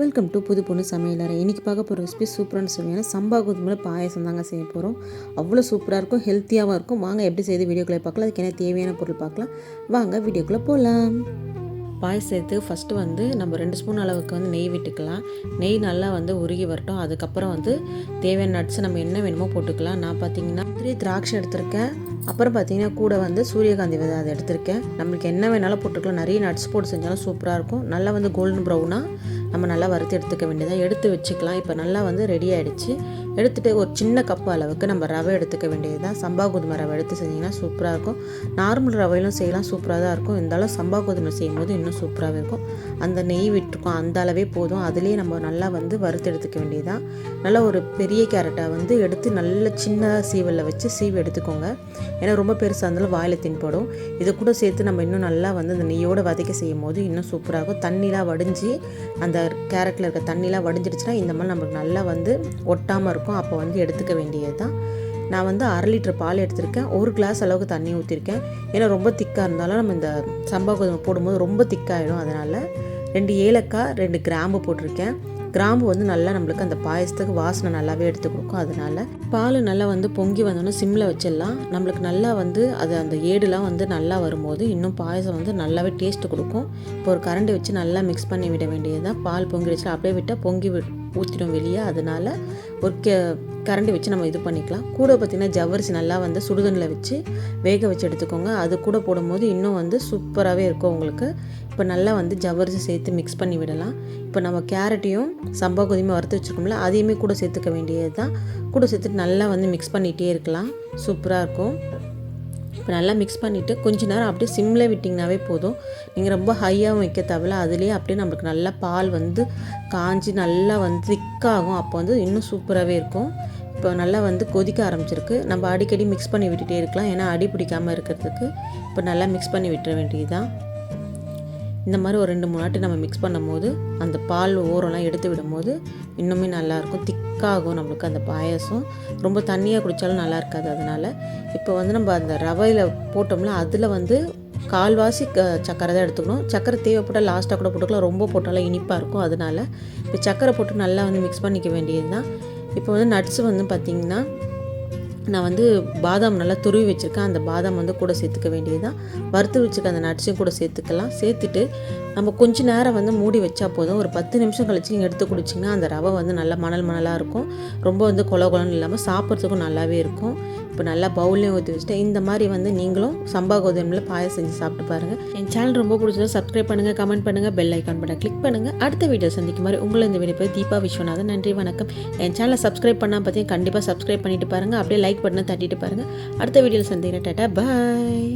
Welcome to புது பொண்ணு சமையலறை. இன்றைக்கி பார்க்க போகிற ரெசிபி சூப்பரான சுவையான சம்பா கோதுமையில் பாயசம் தாங்க செய்ய போகிறோம் அவ்வளோ சூப்பராக இருக்கும் ஹெல்த்தியாகவும் இருக்கும். வாங்க எப்படி செய்து வீடியோக்குள்ளே பார்க்கலாம். அதுக்கு என்ன தேவையான பொருள் பார்க்கலாம். வாங்க வீடியோக்குள்ளே போகலாம் பாயசத்துக்கு ஃபஸ்ட்டு வந்து நம்ம ரெண்டு ஸ்பூன் அளவுக்கு வந்து நெய் விட்டுக்கலாம். நெய் நல்லா வந்து உருகி வரட்டும். அதுக்கப்புறம் வந்து தேவையான நட்ஸ் நம்ம என்ன வேணுமோ போட்டுக்கலாம். நான் பார்த்தீங்கன்னா த்ரீ திராட்சை எடுத்திருக்கேன். அப்புறம் பார்த்தீங்கன்னா கூட வந்து சூரியகாந்தி விதை அதை எடுத்திருக்கேன். நம்மளுக்கு என்ன வேணாலும் போட்டுக்கலாம். நிறைய நட்ஸ் போட்டு செஞ்சாலும் சூப்பராக இருக்கும். நல்லா வந்து கோல்டன் ப்ரௌனாக நம்ம நல்லா வறுத்து எடுத்துக்க வேண்டியதாக எடுத்து வச்சுக்கலாம். இப்போ நல்லா வந்து ரெடி ஆகிடுச்சு எடுத்துகிட்டு ஒரு சின்ன கப்பு அளவுக்கு நம்ம ரவை எடுத்துக்க வேண்டியது தான் சம்பா கோதுமை ரவை எடுத்து செஞ்சிங்கன்னா சூப்பராக இருக்கும். நார்மல் ரவையிலும் செய்யலாம் சூப்பராக தான் இருக்கும். இருந்தாலும் சம்பா கோதுமை செய்யும் போது இன்னும் சூப்பராகவே இருக்கும். அந்த நெய் விட்டுருக்கோம் அந்த அளவே போதும். அதுலேயே நம்ம நல்லா வந்து வறுத்து எடுத்துக்க வேண்டியது தான் நல்லா ஒரு பெரிய கேரட்டை வந்து எடுத்து நல்ல சின்னதாக சீவலில் வச்சு சீவி எடுத்துக்கோங்க. ஏன்னா ரொம்ப பெருசாக இருந்தாலும் வாயில் தின்படும் இதை கூட சேர்த்து நம்ம இன்னும் நல்லா வந்து அந்த நெய்யோடு வதக்க செய்யும் போது இன்னும் சூப்பராக இருக்கும். தண்ணிலாம் வடிஞ்சு அந்த கேரட்டில் இருக்க தண்ணிலாம் வடிஞ்சிடுச்சுன்னா இந்த மாதிரி நம்மளுக்கு நல்லா வந்து ஒட்டாமல் இருக்கும். அப்போ வந்து எடுத்துக்க வேண்டியது தான் நான் வந்து அரை லிட்டர் பால் எடுத்திருக்கேன். ஒரு கிளாஸ் அளவுக்கு தண்ணி ஊற்றிருக்கேன் ஏன்னா ரொம்ப திக்காக இருந்தாலும் நம்ம இந்த சம்பா கோதுமை போடும்போது ரொம்ப திக்காகிடும் அதனால் ரெண்டு ஏலக்காய் ரெண்டு கிராம்பு போட்டிருக்கேன். கிராம்பு வந்து நல்லா நம்மளுக்கு அந்த பாயசத்துக்கு வாசனை நல்லாவே எடுத்து கொடுக்கும். அதனால பால் நல்லா வந்து பொங்கி வந்தோன்னே சிம்மில் வச்சிடலாம். நம்மளுக்கு நல்லா வந்து அது அந்த ஏடுலாம் வந்து நல்லா வரும்போது இன்னும் பாயசம் வந்து நல்லாவே டேஸ்ட்டு கொடுக்கும். இப்போ ஒரு கரண்டி வச்சு நல்லா மிக்ஸ் பண்ணி விட வேண்டியது தான் பால் பொங்கி வச்சு அப்படியே விட்டால் பொங்கி வி ஊற்றிடும் வெளியே. அதனால் ஒரு கே கரண்டி வச்சு நம்ம இது பண்ணிக்கலாம். கூட பார்த்திங்கன்னா ஜவ்வரிசி நல்லா வந்து சுடுதண்ணில் வச்சு வேக வச்சு எடுத்துக்கோங்க. அது கூட போடும்போது இன்னும் வந்து சூப்பராகவே இருக்கும் உங்களுக்கு. இப்போ நல்லா வந்து ஜவ்வரிசி சேர்த்து மிக்ஸ் பண்ணி விடலாம். இப்போ நம்ம கேரட்டையும் சம்பா கோதுமை வறுத்து வச்சுருக்கோம்ல அதையுமே கூட சேர்த்துக்க வேண்டியது தான் கூட சேர்த்துட்டு நல்லா வந்து மிக்ஸ் பண்ணிகிட்டே இருக்கலாம். சூப்பராக இருக்கும். இப்போ நல்லா மிக்ஸ் பண்ணிவிட்டு கொஞ்ச நேரம் அப்படியே சிம்மில் விட்டிங்கனாவே போதும். நீங்கள் ரொம்ப ஹையாகவும் வைக்க தேவையில்ல. அதுலேயே அப்படியே நம்மளுக்கு நல்லா பால் வந்து காஞ்சி நல்லா வந்து திக்காகும் அப்போ வந்து இன்னும் சூப்பராகவே இருக்கும். இப்போ நல்லா வந்து கொதிக்க ஆரம்பிச்சிருக்கு. நம்ம அடிக்கடி மிக்ஸ் பண்ணி விட்டுட்டே இருக்கலாம். ஏன்னா அடி பிடிக்காமல் இருக்கிறதுக்கு. இப்போ நல்லா மிக்ஸ் பண்ணி விட்டுற வேண்டியது தான் இந்த மாதிரி ஒரு ரெண்டு மூணு வாட்டி நம்ம மிக்ஸ் பண்ணும்போது அந்த பால் ஓரம்லாம் எடுத்து விடும்போது இன்னுமே நல்லாயிருக்கும். திக்காகும் நம்மளுக்கு அந்த பாயசம். ரொம்ப தண்ணியாக குடித்தாலும் நல்லா இருக்காது அதனால். இப்போ வந்து நம்ம அந்த ரவையில் போட்டோம்னா அதில் வந்து கால்வாசி க சக்கரை தான் எடுத்துக்கணும். சக்கரை தேவைப்பட்டால் லாஸ்ட்டாக கூட போட்டுக்கலாம். ரொம்ப போட்டாலும் இனிப்பாக இருக்கும் அதனால். இப்போ சக்கரை போட்டு நல்லா வந்து மிக்ஸ் பண்ணிக்க வேண்டியது தான் இப்போ வந்து நட்ஸ் வந்து பார்த்திங்கன்னா நான் வந்து பாதாம் நல்லா துருவி வச்சுருக்கேன். அந்த பாதாம் வந்து கூட சேர்த்துக்க வேண்டியது தான் வறுத்து வச்சுருக்க அந்த நட்ஸையும் கூட சேர்த்துக்கலாம். சேர்த்துட்டு நம்ம கொஞ்ச நேரம் வந்து மூடி வச்சா போதும். ஒரு பத்து நிமிஷம் கழிச்சு நீங்கள் எடுத்து குடிச்சிங்கன்னா அந்த ரவை வந்து நல்லா மணல் மணலாக இருக்கும். ரொம்ப வந்து கொல கொலன்னு இல்லாமல் சாப்பிட்றதுக்கும் நல்லாவே இருக்கும். இப்போ நல்லா பவுல்லையும் ஊற்றி வச்சுட்டு இந்த மாதிரி வந்து நீங்களும் சம்பா கோதுமையில் பாயம் செஞ்சு சாப்பிட்டு பாருங்கள் என் சேனல் ரொம்ப பிடிச்சதோ சப்ஸ்கிரைப் பண்ணுங்கள் கமெண்ட் பண்ணுங்கள் பெல் ஐக்கான் பண்ண கிளிக் பண்ணுங்கள் அடுத்த வீடியோ சந்திக்கும் மாதிரி உங்களை இந்த வீடியோ போய் தீபா விஸ்வநாதன் நன்றி வணக்கம். என் சேனலை சப்ஸ்கிரைப் பண்ணால் பார்த்தீங்கன்னா கண்டிப்பாக சப்ஸ்கிரைப் பண்ணிட்டு பாருங்கள் அப்படியே லைக் பட்டனை தட்டிட்டு பாருங்கள் அடுத்த வீடியோவில் சந்திக்கிறேன். டாட்டா பாய்